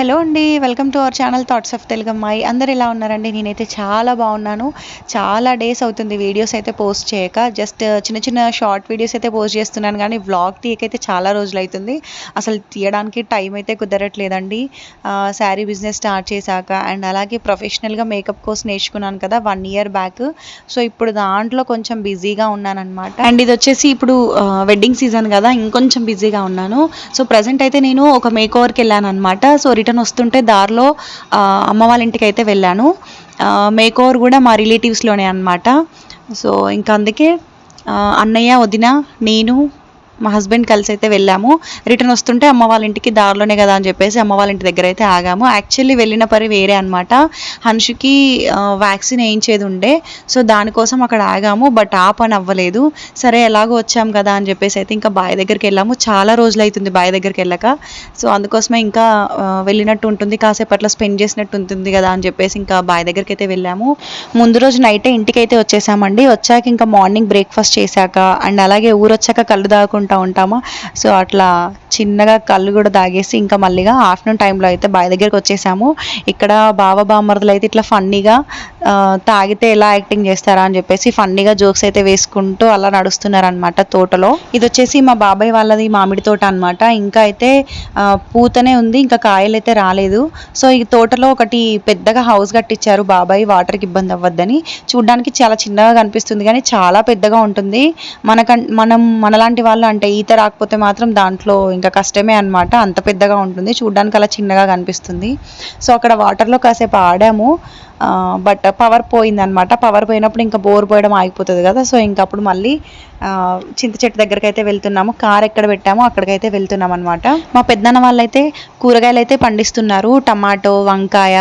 Hello అండి welcome to our channel thoughts of తెలుగమ్మాయి అందరు ఎలా ఉన్నారండి? నేనైతే చాలా బాగున్నాను. చాలా డేస్ అవుతుంది వీడియోస్ అయితే పోస్ట్ చేయక. జస్ట్ చిన్న చిన్న షార్ట్ వీడియోస్ అయితే పోస్ట్ చేస్తున్నాను కానీ వ్లాగ్ తీయకైతే చాలా రోజులు అవుతుంది అసలు తీయడానికి టైం అయితే కుదరట్లేదండి. శారీ బిజినెస్ స్టార్ట్ చేశాక అండ్ అలాగే ప్రొఫెషనల్గా మేకప్ కోర్స్ నేర్చుకున్నాను కదా వన్ ఇయర్ బ్యాక్ సో ఇప్పుడు దాంట్లో కొంచెం బిజీగా ఉన్నానమాట అండ్ ఇది వచ్చేసి ఇప్పుడు వెడ్డింగ్ సీజన్ కదా ఇంకొంచెం బిజీగా ఉన్నాను. సో ప్రజెంట్ అయితే నేను ఒక మేక్ ఓవర్కి వెళ్ళాను అనమాట సో రిటర్న్ వస్తుంటే దారిలో అమ్మ వాళ్ళ ఇంటికి అయితే వెళ్ళాను. మేకోవర్ కూడా మా రిలేటివ్స్లోనే అనమాట సో ఇంకా అందుకే అన్నయ్య వదిన నేను మా హస్బెండ్ కలిసి అయితే వెళ్ళాము. రిటర్న్ వస్తుంటే అమ్మ వాళ్ళ ఇంటికి దారిలోనే కదా అని చెప్పేసి అమ్మ వాళ్ళ ఇంటి దగ్గర అయితే ఆగాము. యాక్చువల్లీ వెళ్ళిన పరి వేరే అనమాట హన్షుకి వ్యాక్సిన్ వేయించేది ఉండే. సో దానికోసం అక్కడ ఆగాము. బట్ ఆ పని అవ్వలేదు. సరే ఎలాగో వచ్చాం కదా అని చెప్పేసి అయితే ఇంకా బాయ్ దగ్గరికి వెళ్ళాము. చాలా రోజులు అవుతుంది బాయ్ దగ్గరికి వెళ్ళక. సో అందుకోసమే ఇంకా వెళ్ళినట్టు ఉంటుంది. కాసేపు అట్లా స్పెండ్ చేసినట్టు ఉంటుంది కదా అని చెప్పేసి ఇంకా బాయ్ దగ్గరికి అయితే వెళ్ళాము. ముందు రోజు నైటే ఇంటికి అయితే వచ్చేసామండి. వచ్చాక ఇంకా మార్నింగ్ బ్రేక్ఫాస్ట్ చేశాక అండ్ అలాగే ఊరు వచ్చాక కళ్ళు తాగుకుంటా ఉంటామా? సో అట్లా చిన్నగా కళ్ళు కూడా తాగేసి ఇంకా మళ్ళీగా ఆఫ్టర్నూన్ టైంలో అయితే బావి దగ్గరికి వచ్చేసాము. ఇక్కడ బావ బామ్మర్దులు అయితే ఇట్లా ఫన్నీగా తాగితే ఎలా యాక్టింగ్ చేస్తారా అని చెప్పేసి ఫన్నీగా జోక్స్ అయితే వేసుకుంటూ అలా నడుస్తున్నారు అనమాట తోటలో. ఇది వచ్చేసి మా బాబాయ్ వాళ్ళది మామిడి తోట అనమాట ఇంకా అయితే పూతనే ఉంది ఇంకా కాయలు అయితే రాలేదు. సో ఈ తోటలో ఒకటి పెద్దగా హౌస్ కట్టించారు బాబాయ్ వాటర్కి ఇబ్బంది అవ్వద్దని. చూడడానికి చాలా చిన్నగా కనిపిస్తుంది కానీ చాలా పెద్దగా ఉంటుంది. మనకం మనం మనలాంటి వాళ్ళు అంటే ఈత రాకపోతే మాత్రం దాంట్లో ఇంకా కష్టమే అన్నమాట. అంత పెద్దగా ఉంటుంది. చూడడానికి అలా చిన్నగా కనిపిస్తుంది. సో అక్కడ వాటర్లో కాసేపు ఆడాము. బట్ పవర్ పోయిందనమాట పవర్ పోయినప్పుడు ఇంకా బోర్ పోయడం ఆగిపోతుంది కదా. సో ఇంకా అప్పుడు మళ్ళీ చింత చెట్టు దగ్గరికి అయితే వెళ్తున్నాము. కార్ ఎక్కడ పెట్టామో అక్కడికైతే వెళ్తున్నాం అనమాట మా పెద్దన్న వాళ్ళైతే కూరగాయలు అయితే పండిస్తున్నారు. టమాటో వంకాయ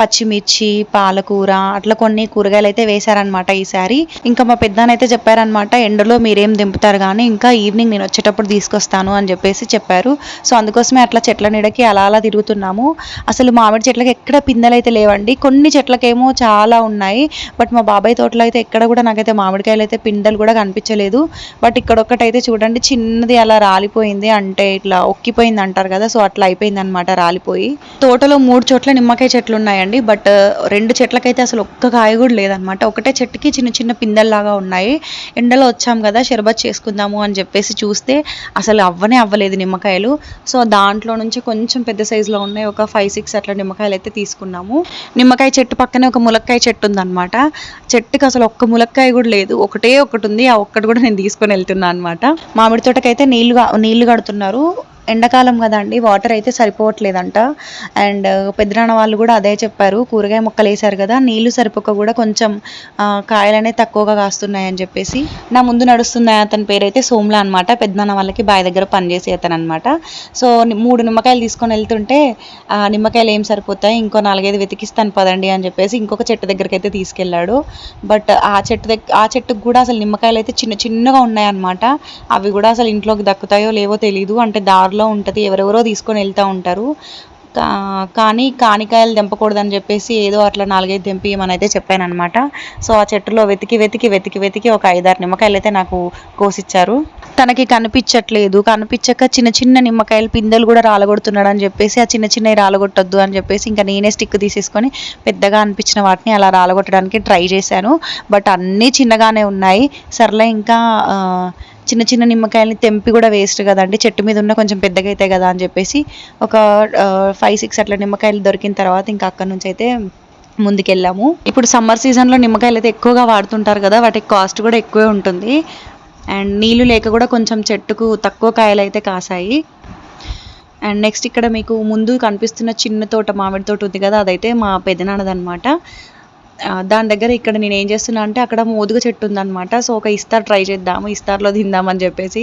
పచ్చిమిర్చి పాలకూర అట్లా కొన్ని కూరగాయలు అయితే వేశారనమాట ఈసారి. ఇంకా మా పెద్దన్న అయితే చెప్పారనమాట ఎండలో మీరేం దింపుతారు కానీ ఇంకా ఈవినింగ్ నేను వచ్చేటప్పుడు తీసుకొస్తాను అని చెప్పేసి చెప్పారు. సో అందుకోసమే అట్లా చెట్ల నీడకి అలా అలా తిరుగుతున్నాము. అసలు మామిడి చెట్లకి ఎక్కడ పిందెలు అయితే లేవండి. కొన్ని చెట్లకేమో చాలా ఉన్నాయి. బట్ మా బాబాయ్ తోటలో అయితే ఎక్కడ కూడా నాకైతే మామిడికాయలు అయితే పిందెలు కూడా కనిపించలేదు. బట్ ఇక్కడ ఒక్కటైతే చూడండి చిన్నది అలా రాలిపోయింది. అంటే ఇట్లా ఒక్కిపోయింది అంటారు కదా సో అట్లా అయిపోయింది అనమాట రాలిపోయి. తోటలో మూడు చోట్ల నిమ్మకాయ చెట్లు ఉన్నాయండి. బట్ రెండు చెట్లకైతే అసలు ఒక్క కాయ కూడా లేదనమాట ఒకటే చెట్టుకి చిన్న చిన్న పిందెల్లాగా ఉన్నాయి. ఎండలో వచ్చాం కదా షర్బత్ చేసుకుందాము అని చెప్పేసి చూస్తే అసలు అవ్వనే అవ్వలేదు నిమ్మకాయలు. సో దాంట్లో నుంచి కొంచెం పెద్ద సైజులో ఉన్నాయి. ఒక ఫైవ్ సిక్స్ అట్లా నిమ్మకాయలు అయితే తీసుకున్నాము. నిమ్మకాయ చెట్టు పక్కనే ఒక ములక్కాయ చెట్టు ఉందన్నమాట. చెట్టుకి అసలు ఒక్క ములక్కాయ కూడా లేదు. ఒకటే ఒకటి ఉంది. ఆ ఒక్కటి కూడా నేను తీసుకొని వెళ్తున్నా అనమాట మామిడి తోటకైతే నీళ్ళు నీళ్ళు కడుతున్నారు. ఎండాకాలం కదండి వాటర్ అయితే సరిపోవట్లేదంట. అండ్ uh, పెద్దనాన్న వాళ్ళు కూడా అదే చెప్పారు కూరగాయ మొక్కలు వేశారు కదా నీళ్ళు సరిపోక కూడా కొంచెం కాయలనే తక్కువగా కాస్తున్నాయని చెప్పేసి. నా ముందు నడుస్తున్న అతని పేరైతే సోమ్లా అనమాట పెద్దనాన్న వాళ్ళకి బావి దగ్గర పనిచేసే అతను అనమాట సో మూడు నిమ్మకాయలు తీసుకొని వెళ్తుంటే ఆ నిమ్మకాయలు ఏం సరిపోతాయి ఇంకో నాలుగైదు వెతికిస్తాను పదండి అని చెప్పేసి ఇంకొక చెట్టు దగ్గరికి అయితే తీసుకెళ్ళాడు. బట్ ఆ చెట్టు దగ్గర ఆ చెట్టుకు కూడా అసలు నిమ్మకాయలు అయితే చిన్న చిన్నగా ఉన్నాయన్నమాట. అవి కూడా అసలు ఇంట్లోకి దక్కుతాయో లేవో తెలియదు అంటే దారిలో ఉంటుంది ఎవరెవరో తీసుకొని వెళ్తూ ఉంటారు. కా- కానీ కానికాయలు తెంపకూడదని చెప్పేసి ఏదో అట్లా నాలుగైదు దింపి అయితే చెప్పాను అనమాట సో ఆ చెట్టులో వెతికి వెతికి వెతికి వెతికి ఒక ఐదారు నిమ్మకాయలు అయితే నాకు కోసిచ్చారు. తనకి కనిపించట్లేదు. కనిపించక చిన్న చిన్న నిమ్మకాయలు పిందెలు కూడా రాలగొడుతున్నాడు అని చెప్పేసి ఆ చిన్న చిన్నవి రాలగొట్టొద్దు అని చెప్పేసి ఇంకా నేనే స్టిక్ తీసేసుకొని పెద్దగా అనిపించిన వాటిని అలా రాలగొట్టడానికి ట్రై చేశాను. బట్ అన్నీ చిన్నగానే ఉన్నాయి. సర్లే ఇంకా చిన్న చిన్న నిమ్మకాయలని తెంపి కూడా వేస్ట్ కదండి. చెట్టు మీద ఉన్న కొంచెం పెద్దగా అవుతాయి కదా అని చెప్పేసి ఒక ఫైవ్ సిక్స్ అట్లా నిమ్మకాయలు దొరికిన తర్వాత ఇంకా అక్కడ నుంచి అయితే ముందుకెళ్ళాము. ఇప్పుడు సమ్మర్ సీజన్లో నిమ్మకాయలు అయితే ఎక్కువగా వాడుతుంటారు కదా వాటికి కాస్ట్ కూడా ఎక్కువే ఉంటుంది. అండ్ నీళ్ళు లేక కూడా కొంచెం చెట్టుకు తక్కువ కాయలు అయితే కాసాయి. అండ్ నెక్స్ట్ ఇక్కడ మీకు ముందు కనిపిస్తున్న చిన్న తోట మామిడి తోట ఉంది కదా అదైతే మా పెదనాన్నదనమాట దాని దగ్గర ఇక్కడ నేను ఏం చేస్తున్నా అంటే అక్కడ మోదుగ చెట్టు ఉందనమాట సో ఒక ఇస్తార్ ట్రై చేద్దాము ఇస్తార్లో తిందామని చెప్పేసి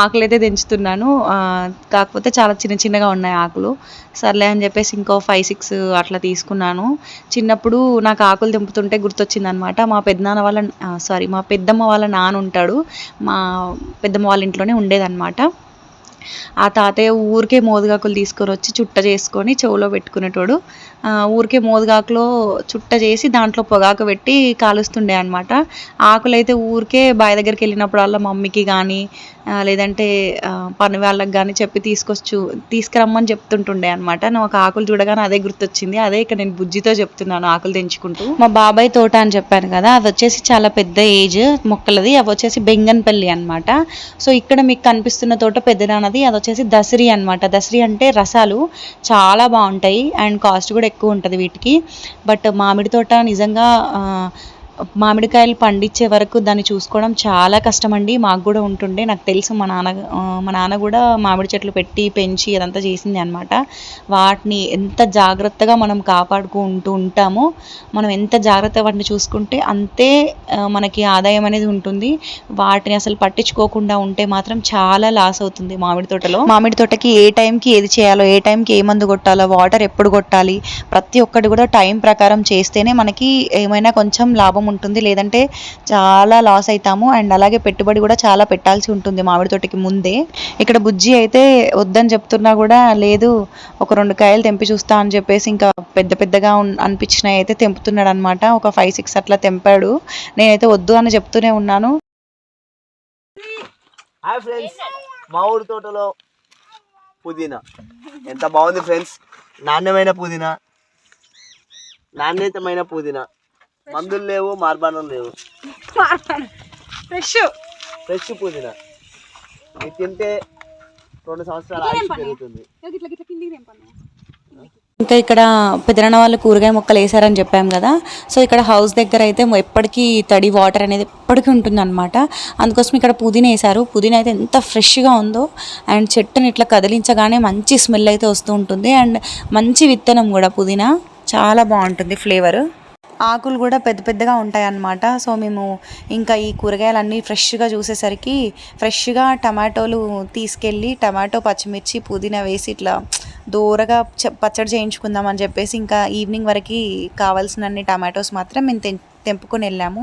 ఆకులు అయితే తెంచుతున్నాను కాకపోతే చాలా చిన్న చిన్నగా ఉన్నాయి ఆకులు. సర్లే అని చెప్పేసి ఇంకో ఫైవ్ సిక్స్ అట్లా తీసుకున్నాను. చిన్నప్పుడు నాకు ఆకులు తెంపుతుంటే గుర్తొచ్చిందనమాట మా పెద్దనాన్న వాళ్ళ సారీ మా పెద్దమ్మ వాళ్ళ నాన్న ఉంటాడు. మా పెద్దమ్మ వాళ్ళ ఇంట్లోనే ఉండేదన్నమాట. ఆ తాతయ్య ఊరికే మోదుగాకులు తీసుకొని వచ్చి చుట్ట చేసుకొని చెవులో పెట్టుకునేటోడు. ఆ, ఊరికే మోదుగాకులో చుట్ట చేసి దాంట్లో పొగాకు పెట్టి కాలుస్తుండే అనమాట ఆకులు అయితే ఊరికే బావి దగ్గరికి వెళ్ళినప్పుడల్లా మమ్మీకి కానీ లేదంటే పని వాళ్ళకి కానీ చెప్పి తీసుకొచ్చు తీసుకురమ్మని చెప్తుంటుండే అనమాట నాకు ఆకులు చూడగానే అదే గుర్తొచ్చింది. అదే ఇక్కడ నేను బుజ్జితో చెప్తున్నాను ఆకులు తెంచుకుంటూ. మా బాబాయ్ తోట అని చెప్పాను కదా అది వచ్చేసి చాలా పెద్ద ఏజ్ మొక్కలది. అవి వచ్చేసి బెంగన్పల్లి అన్నమాట. సో ఇక్కడ మీకు కనిపిస్తున్న తోట పెద్దనాన్న అది వచ్చేసి దసరి అన్నమాట. దసరి అంటే రసాలు చాలా బాగుంటాయి అండ్ కాస్ట్ కూడా ఎక్కువ ఉంటుంది వీటికి. బట్ మామిడి తోట నిజంగా మామిడికాయలు పండించే వరకు దాన్ని చూసుకోవడం చాలా కష్టం అండి మాకు కూడా ఉంటుండే. నాకు తెలుసు మా నాన్న మా నాన్న కూడా మామిడి చెట్లు పెట్టి పెంచి అదంతా చేసింది అనమాట వాటిని ఎంత జాగ్రత్తగా మనం కాపాడుకుంటూ ఉంటామో మనం ఎంత జాగ్రత్తగా వాటిని చూసుకుంటే అంతే మనకి ఆదాయం అనేది ఉంటుంది. వాటిని అసలు పట్టించుకోకుండా ఉంటే మాత్రం చాలా లాస్ అవుతుంది మామిడి తోటలో. మామిడి తోటకి ఏ టైంకి ఏది చేయాలో ఏ టైంకి ఏ మందు కొట్టాలో వాటర్ ఎప్పుడు కొట్టాలి ప్రతి ఒక్కటి కూడా టైం ప్రకారం చేస్తేనే మనకి ఏమైనా కొంచెం లాభం ఉంటుంది. లేదంటే చాలా లాస్ అవుతాము అండ్ అలాగే పెట్టుబడి కూడా చాలా పెట్టాల్సి ఉంటుంది మామిడి తోటకి ముందే. ఇక్కడ బుజ్జి అయితే వద్దని చెప్తున్నా కూడా లేదు ఒక రెండు కాయలు తెంపి చూస్తా అని చెప్పేసి ఇంకా పెద్ద పెద్దగా అనిపించినవి అయితే తెంపుతున్నాడు అనమాట ఒక ఫైవ్ సిక్స్ అట్లా తెంపాడు. నేనైతే వద్దు అని చెప్తూనే ఉన్నాను. హాయ్ ఫ్రెండ్స్ మా ఊరి తోటలో పుదీనా. ఎంత బాగుంది ఫ్రెండ్స్ నాణ్యమైన పుదీనా. నాణ్యతమైన పుదీనా. మందులు లేవు మార్బాణం లేవు. ఫ్రెష్. ఫ్రెష్ పుదీనా. ఇది తింటే రెండు సంవత్సరాలు ఆయుష్ పెరుగుతుంది. ఇట్లా ఇట్లా కిందికి తెంపన్నా ఇంకా ఇక్కడ పెదనాన్న వాళ్ళు కూరగాయ మొక్కలు వేసారని చెప్పాం కదా. సో ఇక్కడ హౌస్ దగ్గర అయితే ఎప్పటికీ తడి వాటర్ అనేది ఎప్పటికీ ఉంటుంది అనమాట అందుకోసం ఇక్కడ పుదీనా వేసారు పుదీనా అయితే ఎంత ఫ్రెష్గా ఉందో అండ్ చెట్టుని ఇట్లా కదిలించగానే మంచి స్మెల్ అయితే వస్తూ ఉంటుంది. అండ్ మంచి విత్తనం కూడా పుదీనా. చాలా బాగుంటుంది ఫ్లేవర్ ఆకులు కూడా పెద్ద పెద్దగా ఉంటాయి అన్నమాట సో మేము ఇంకా ఈ కూరగాయలన్నీ ఫ్రెష్గా చూసేసరికి ఫ్రెష్గా టమాటోలు తీసుకెళ్ళి టమాటో పచ్చిమిర్చి పుదీనా వేసి ఇట్లా దూరగా చ- పచ్చడి చేయించుకుందాం అని చెప్పేసి ఇంకా ఈవినింగ్ వరకు కావాల్సినన్ని టమాటోస్ మాత్రం మేము తెం తెంపుకొని వెళ్ళాము.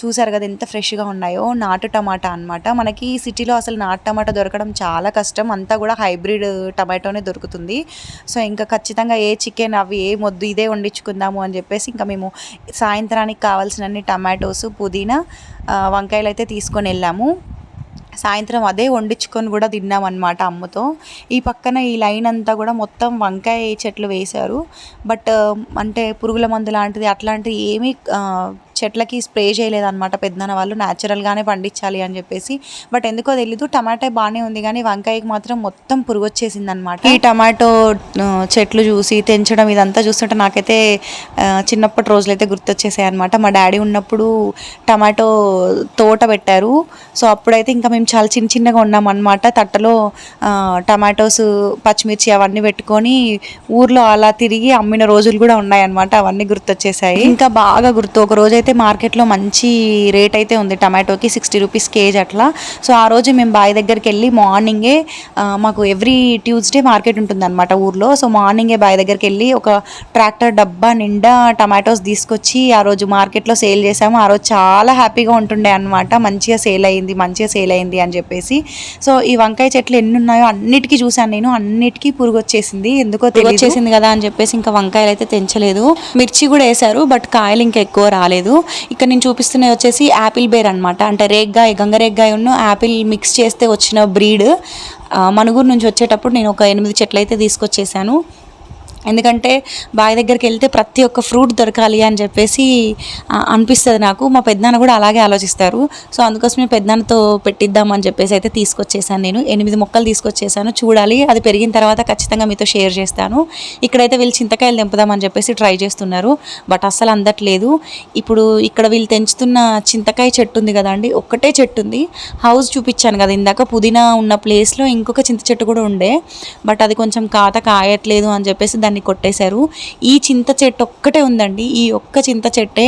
చూసారు కదా ఎంత ఫ్రెష్గా ఉన్నాయో. నాటు టమాటా అన్నమాట. మనకి సిటీలో అసలు నాటు టమాటా దొరకడం చాలా కష్టం. అంతా కూడా హైబ్రిడ్ టమాటోనే దొరుకుతుంది. సో ఇంకా ఖచ్చితంగా ఏ చికెన్ అవి ఏ మొద్దు ఇదే వండించుకుందాము అని చెప్పేసి ఇంకా మేము సాయంత్రానికి కావాల్సినన్ని టమాటోస్ పుదీనా వంకాయలు అయితే తీసుకొని వెళ్ళాము. సాయంత్రం అదే వండించుకొని కూడా తిన్నాం అనమాట అమ్మతో. ఈ పక్కన ఈ లైన్ అంతా కూడా మొత్తం వంకాయ చెట్లు వేశారు. బట్ అంటే పురుగుల మందు లాంటిది అట్లాంటిది ఏమీ చెట్లకి స్ప్రే చేయలేదన్నమాట. పెద్దనాన్న వాళ్ళు న్యాచురల్గానే పండించాలి అని చెప్పేసి. బట్ ఎందుకో తెలీదు టమాటా బాగానే ఉంది కానీ వంకాయకి మాత్రం మొత్తం పురుగు వచ్చేసింది అనమాట ఈ టమాటో చెట్లు చూసి తెంచడం ఇదంతా చూస్తుంటే నాకైతే చిన్నప్పటి రోజులు అయితే గుర్తొచ్చేసాయి అనమాట మా డాడీ ఉన్నప్పుడు టమాటో తోట పెట్టారు. సో అప్పుడైతే ఇంకా మేము చాలా చిన్న చిన్నగా ఉన్నాం అనమాట తట్టలో టమాటోస్ పచ్చిమిర్చి అవన్నీ పెట్టుకొని ఊర్లో అలా తిరిగి అమ్మిన రోజులు కూడా ఉన్నాయన్నమాట. అవన్నీ గుర్తొచ్చేసాయి. ఇంకా బాగా గుర్తు. ఒక రోజు అయితే మార్కెట్లో మంచి రేట్ అయితే ఉంది టమాటోకి సిక్స్టీ రూపీస్ కేజీ అట్లా. సో ఆ రోజు మేము బావి దగ్గరికి వెళ్ళి మార్నింగే మాకు ఎవ్రీ ట్యూస్డే మార్కెట్ ఉంటుంది అనమాట ఊర్లో. సో మార్నింగే బావి దగ్గరికి వెళ్ళి ఒక ట్రాక్టర్ డబ్బా నిండా టమాటోస్ తీసుకొచ్చి ఆ రోజు మార్కెట్లో సేల్ చేసాము ఆ రోజు చాలా హ్యాపీగా ఉంటుండే అనమాట మంచిగా సేల్ అయింది మంచిగా సేల్ అయింది అని చెప్పేసి. సో ఈ వంకాయ చెట్లు ఎన్ని ఉన్నాయో అన్నిటికీ చూశాను నేను. అన్నిటికీ పురుగు వచ్చేసింది. ఎందుకో తెలియదు వచ్చేసింది కదా అని చెప్పేసి ఇంకా వంకాయలు అయితే తెంచలేదు. మిర్చి కూడా వేశారు బట్ కాయలు ఇంకా ఎక్కువ రాలేదు. ఇక్కడ నేను చూపిస్తున్నది వచ్చేసి యాపిల్ బేర్ అనమాట అంటే రేగ్గాయ గంగరేగ్గాయ ఉన్న యాపిల్ మిక్స్ చేస్తే వచ్చిన బ్రీడ్. మనుగురు నుంచి వచ్చేటప్పుడు నేను ఒక ఎనిమిది చెట్లు అయితే తీసుకొచ్చేసాను. ఎందుకంటే బావి దగ్గరికి వెళ్తే ప్రతి ఒక్క ఫ్రూట్ దొరకాలి అని చెప్పేసి అనిపిస్తుంది నాకు. మా పెద్దనాన్న కూడా అలాగే ఆలోచిస్తారు. సో అందుకోసమే పెద్దనాన్నతో పెట్టిద్దామని చెప్పేసి అయితే తీసుకొచ్చేసాను నేను. ఎనిమిది మొక్కలు తీసుకొచ్చేసాను. చూడాలి. అది పెరిగిన తర్వాత ఖచ్చితంగా మీతో షేర్ చేస్తాను. ఇక్కడైతే వీళ్ళు చింతకాయలు తెంపుదామని చెప్పేసి ట్రై చేస్తున్నారు. బట్ అస్సలు అందట్లేదు. ఇప్పుడు ఇక్కడ వీళ్ళు తెంచుతున్న చింతకాయ చెట్టు ఉంది కదండి ఒక్కటే చెట్టు ఉంది. హౌస్ చూపించాను కదా ఇందాక పుదీనా ఉన్న ప్లేస్లో ఇంకొక చింత చెట్టు కూడా ఉండే. బట్ అది కొంచెం కాత కాయట్లేదు అని చెప్పేసి దాన్ని కొట్టేశారు. ఈ చింత చెట్టు ఒక్కటే ఉందండి. ఈ ఒక్క చింత చెట్టే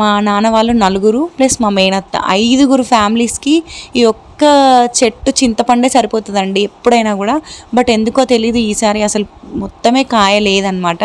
మా నాన్న వాళ్ళు నలుగురు ప్లస్ మా మేనత్త ఐదుగురు ఫ్యామిలీస్కి ఈ ఒక్క చెట్టు చింతపండే సరిపోతుందండి ఎప్పుడైనా కూడా. బట్ ఎందుకో తెలియదు ఈసారి అసలు మొత్తమే కాయ లేదనమాట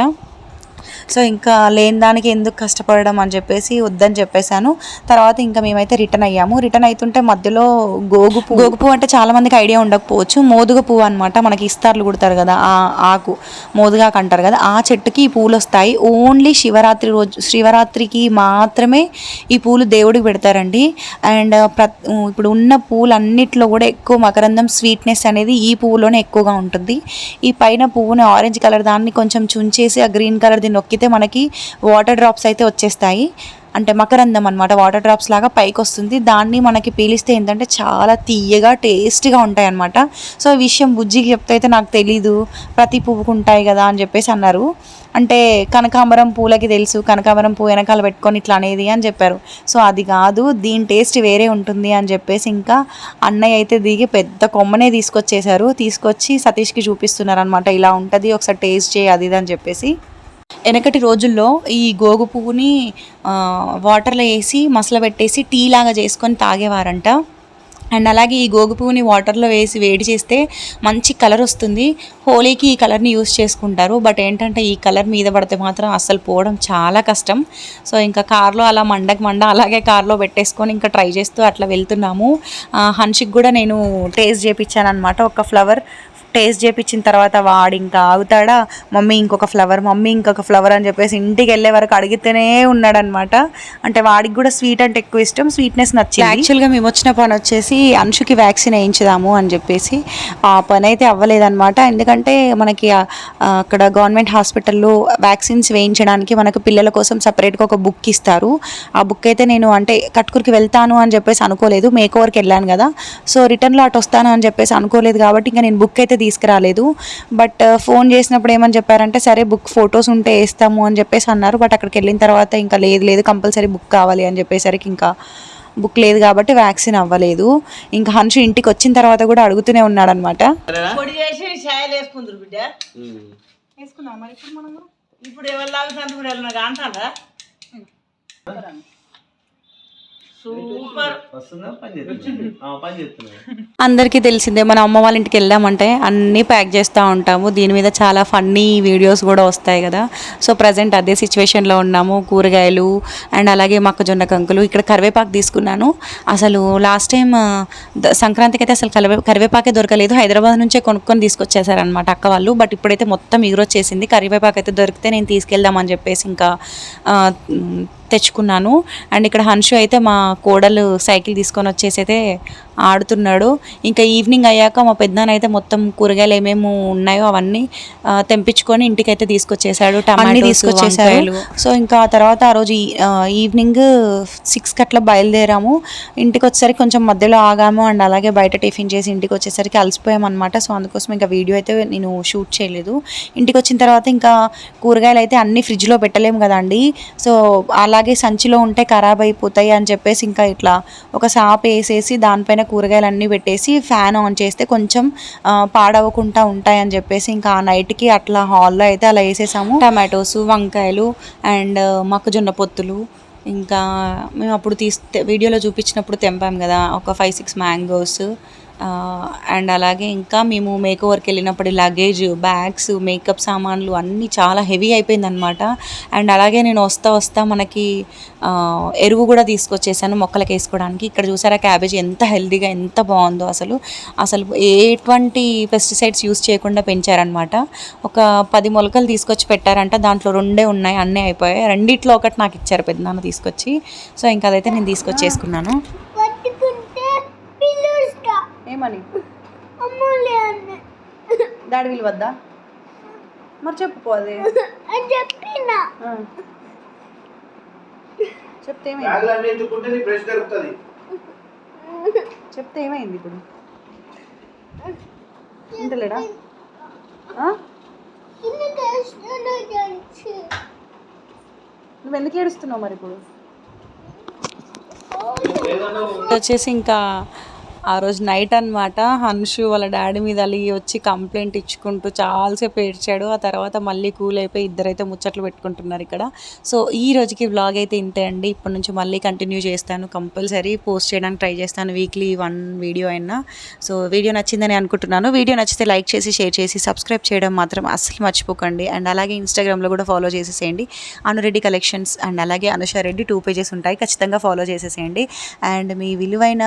సో ఇంకా లేని దానికి ఎందుకు కష్టపడడం అని చెప్పేసి వద్దని చెప్పేశాను. తర్వాత ఇంకా మేమైతే రిటర్న్ అయ్యాము. రిటర్న్ అవుతుంటే మధ్యలో గోగు పువ్వు గోగు పువ్వు అంటే చాలా మందికి ఐడియా ఉండకపోవచ్చు. మోదుగ పువ్వు అనమాట మనకి ఇస్తార్లు కుడతారు కదా ఆ ఆకు. మోదుగాకు అంటారు కదా ఆ చెట్టుకి ఈ పూలు వస్తాయి. ఓన్లీ శివరాత్రి రోజు శివరాత్రికి మాత్రమే ఈ పూలు దేవుడికి పెడతారండి. అండ్ ప్ర ఇప్పుడు ఉన్న పూలు అన్నిట్లో కూడా ఎక్కువ మకరందం స్వీట్నెస్ అనేది ఈ పువ్వులోనే ఎక్కువగా ఉంటుంది. ఈ పైన పువ్వుని ఆరెంజ్ కలర్ దాన్ని కొంచెం చుంచేసి ఆ గ్రీన్ కలర్ది నొక్కితే మనకి వాటర్ డ్రాప్స్ అయితే వచ్చేస్తాయి. అంటే మకరందం అనమాట వాటర్ డ్రాప్స్ లాగా పైకి వస్తుంది దాన్ని మనకి పీలిస్తే ఏంటంటే చాలా తీయగా టేస్ట్గా ఉంటాయి అనమాట సో ఈ విషయం బుజ్జికి చెప్తే అయితే నాకు తెలీదు. ప్రతి పువ్వుకు ఉంటాయి కదా అని చెప్పేసి అన్నారు. అంటే కనకాంబరం పూలకి తెలుసు కనకాంబరం పువ్వు వెనకాల పెట్టుకొని ఇట్లా అనేది అని చెప్పారు. సో అది కాదు దీని టేస్ట్ వేరే ఉంటుంది అని చెప్పేసి ఇంకా అన్నయ్య అయితే దిగి పెద్ద కొమ్మనే తీసుకొచ్చేసారు తీసుకొచ్చి సతీష్కి చూపిస్తున్నారు అనమాట ఇలా ఉంటుంది ఒకసారి టేస్ట్ చేయి అది ఇది అని చెప్పేసి. వెనకటి రోజుల్లో ఈ గోగు పువ్వుని వాటర్లో వేసి మసల పెట్టేసి టీ లాగా చేసుకొని తాగేవారంట. అండ్ అలాగే ఈ గోగు పువ్వుని వాటర్లో వేసి వేడి చేస్తే మంచి కలర్ వస్తుంది. హోలీకి ఈ కలర్ని యూస్ చేసుకుంటారు. బట్ ఏంటంటే ఈ కలర్ మీద పడితే మాత్రం అస్సలు పోవడం చాలా కష్టం. సో ఇంకా కార్లో అలా మండకి మండ అలాగే కార్లో పెట్టేసుకొని ఇంకా ట్రై చేస్తూ అట్లా వెళ్తున్నాము. హన్షిక్ కూడా నేను టేస్ట్ చేయించాను అనమాట ఒక ఫ్లవర్ టేస్ట్ చేపించిన తర్వాత వాడు ఇంకా ఆగుతాడా? మమ్మీ ఇంకొక ఫ్లవర్ మమ్మీ ఇంకొక ఫ్లవర్ అని చెప్పేసి ఇంటికి వెళ్ళే వరకు అడిగితేనే ఉన్నాడనమాట అంటే వాడికి కూడా స్వీట్ అంటే ఎక్కువ ఇష్టం స్వీట్నెస్ నచ్చింది. యాక్చువల్గా మేము వచ్చిన పని వచ్చేసి అంశుకి వ్యాక్సిన్ వేయించుదాము అని చెప్పేసి ఆ పని అయితే అవ్వలేదన్నమాట. ఎందుకంటే మనకి అక్కడ గవర్నమెంట్ హాస్పిటల్లో వ్యాక్సిన్స్ వేయించడానికి మనకు పిల్లల కోసం సపరేట్గా ఒక బుక్ ఇస్తారు. ఆ బుక్ అయితే నేను అంటే కట్కూరికి వెళ్తాను అని చెప్పేసి అనుకోలేదు. మేకోవర్కి వెళ్ళాను కదా. సో రిటర్న్లో అటు వస్తాను అని చెప్పేసి అనుకోలేదు కాబట్టి ఇంకా నేను బుక్ అయితే తీసుకురాలేదు. బట్ ఫోన్ చేసినప్పుడు ఏమని చెప్పారంటే సరే బుక్ ఫొటోస్ ఉంటే వేస్తాము అని చెప్పేసి అన్నారు. బట్ అక్కడికి వెళ్ళిన తర్వాత ఇంకా లేదు లేదు కంపల్సరీ బుక్ కావాలి అని చెప్పేసరికి ఇంకా బుక్ లేదు కాబట్టి వ్యాక్సిన్ అవ్వలేదు. ఇంకా హన్షు ఇంటికి వచ్చిన తర్వాత కూడా అడుగుతూనే వేసుకుందాం మరి ఇప్పుడు ఎవరు కూడా సూపర్. వస్తుందా? పని చేస్తుంది? పని చేస్తున్నా అందరికీ తెలిసిందే మన అమ్మ వాళ్ళ ఇంటికి వెళ్ళామంటే అన్నీ ప్యాక్ చేస్తూ ఉంటాము. దీని మీద చాలా ఫన్నీ వీడియోస్ కూడా వస్తాయి కదా. సో ప్రజెంట్ అదే సిచ్యువేషన్లో ఉన్నాము కూరగాయలు అండ్ అలాగే మొక్కజొన్న కంకులు. ఇక్కడ కరివేపాకు తీసుకున్నాను. అసలు లాస్ట్ టైం సంక్రాంతికి అయితే అసలు కరివే కరివేపాకే దొరకలేదు. హైదరాబాద్ నుంచే కొనుక్కొని తీసుకొచ్చేసారనమాట అక్క వాళ్ళు. బట్ ఇప్పుడైతే మొత్తం ఎగురొచ్చేసింది కరివేపాకు అయితే దొరికితే నేను తీసుకెళ్దామని చెప్పేసి ఇంకా తెచ్చుకున్నాను. అండ్ ఇక్కడ హన్షు అయితే మా కోడలు సైకిల్ తీసుకొని వచ్చేసి అయితే ఆడుతున్నాడు. ఇంకా ఈవినింగ్ అయ్యాక మా పెద్దనాన్న అయితే మొత్తం కూరగాయలు ఏమేమి ఉన్నాయో అవన్నీ తెంపించుకొని ఇంటికైతే తీసుకొచ్చేసాడు. టమాటో తీసుకొచ్చేసారు. సో ఇంకా ఆ తర్వాత ఆ రోజు ఈవినింగ్ సిక్స్కి అట్లా బయలుదేరాము. ఇంటికి వచ్చేసరికి కొంచెం మధ్యలో ఆగాము. అండ్ అలాగే బయట టిఫిన్ చేసి ఇంటికి వచ్చేసరికి అలసిపోయాం అనమాట సో అందుకోసం ఇంకా వీడియో అయితే నేను షూట్ చేయలేదు. ఇంటికి వచ్చిన తర్వాత ఇంకా కూరగాయలు అయితే అన్ని ఫ్రిడ్జ్లో పెట్టలేము కదండి. సో అలాగే సంచిలో ఉంటే ఖరాబ్ అయిపోతాయి అని చెప్పేసి ఇంకా ఇట్లా ఒక సాప్ వేసేసి దానిపైన కూరగాయలు అన్నీ పెట్టేసి ఫ్యాన్ ఆన్ చేస్తే కొంచెం పాడవకుండా ఉంటాయని చెప్పేసి ఇంకా ఆ నైట్కి అట్లా హాల్లో అయితే అలా వేసేసాము. టమాటోస్ వంకాయలు అండ్ మొక్కజొన్న పొత్తులు. ఇంకా మేము అప్పుడు తీస్తే వీడియోలో చూపించినప్పుడు తెంపాం కదా ఒక ఫైవ్ సిక్స్ మ్యాంగోస్ అండ్ అలాగే ఇంకా మేము మేక్ ఓవర్కి వెళ్ళినప్పుడు లగేజ్ బ్యాగ్స్ మేకప్ సామాన్లు అన్నీ చాలా హెవీ అయిపోయిందనమాట అండ్ అలాగే నేను వస్తా వస్తా మనకి ఎరువు కూడా తీసుకొచ్చేసాను మొక్కలకి వేసుకోవడానికి. ఇక్కడ చూసారా క్యాబేజ్ ఎంత హెల్దీగా ఎంత బాగుందో అసలు. అసలు ఎటువంటి పెస్టిసైడ్స్ యూస్ చేయకుండా పెంచారనమాట ఒక పది మొలకలు తీసుకొచ్చి పెట్టారంట దాంట్లో రెండే ఉన్నాయి అన్నీ అయిపోయాయి. రెండిట్లో ఒకటి నాకు ఇచ్చారు పెద్దనాన్న తీసుకొచ్చి. సో ఇంకా అదైతే నేను తీసుకొచ్చేసుకున్నాను. ఏమని? డాడీ విలువద్దా? మరి చెప్పుకో అదే. చెప్పిన. చెప్తే ఏమైంది? చెప్తే ఏమైంది ఇప్పుడు? తెలిసి నువ్వు ఎందుకు ఏడుస్తున్నావు మరి ఇప్పుడు? వచ్చేసి ఇంకా ఆ రోజు నైట్ అన్నమాట. హన్షు వాళ్ళ డాడీ మీద అలిగి వచ్చి కంప్లైంట్ ఇచ్చుకుంటూ చాలాసేపు ఏడ్చాడు. ఆ తర్వాత మళ్ళీ కూల్ అయిపోయి ఇద్దరైతే ముచ్చట్లు పెట్టుకుంటున్నారు ఇక్కడ. సో ఈ రోజుకి వ్లాగ్ అయితే ఇంతే అండి. ఇప్పటి నుంచి మళ్ళీ కంటిన్యూ చేస్తాను. కంపల్సరీ పోస్ట్ చేయడానికి ట్రై చేస్తాను. వీక్లీ వన్ వీడియో అయినా. సో వీడియో నచ్చిందని అనుకుంటున్నాను. వీడియో నచ్చితే లైక్ చేసి షేర్ చేసి సబ్స్క్రైబ్ చేయడం మాత్రం అస్సలు మర్చిపోకండి. అండ్ అలాగే ఇన్స్టాగ్రామ్లో కూడా ఫాలో చేసేసేయండి. అనురెడ్డి కలెక్షన్స్ అండ్ అలాగే అనుష రెడ్డి టూ పేజెస్ ఉంటాయి. ఖచ్చితంగా ఫాలో చేసేసేయండి. అండ్ మీ విలువైన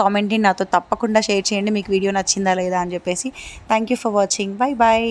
కామెంట్ని నాతో తప్పకుండా షేర్ చేయండి. మీకు వీడియో నచ్చిందా లేదా అని చెప్పేసి. Thank you for watching bye bye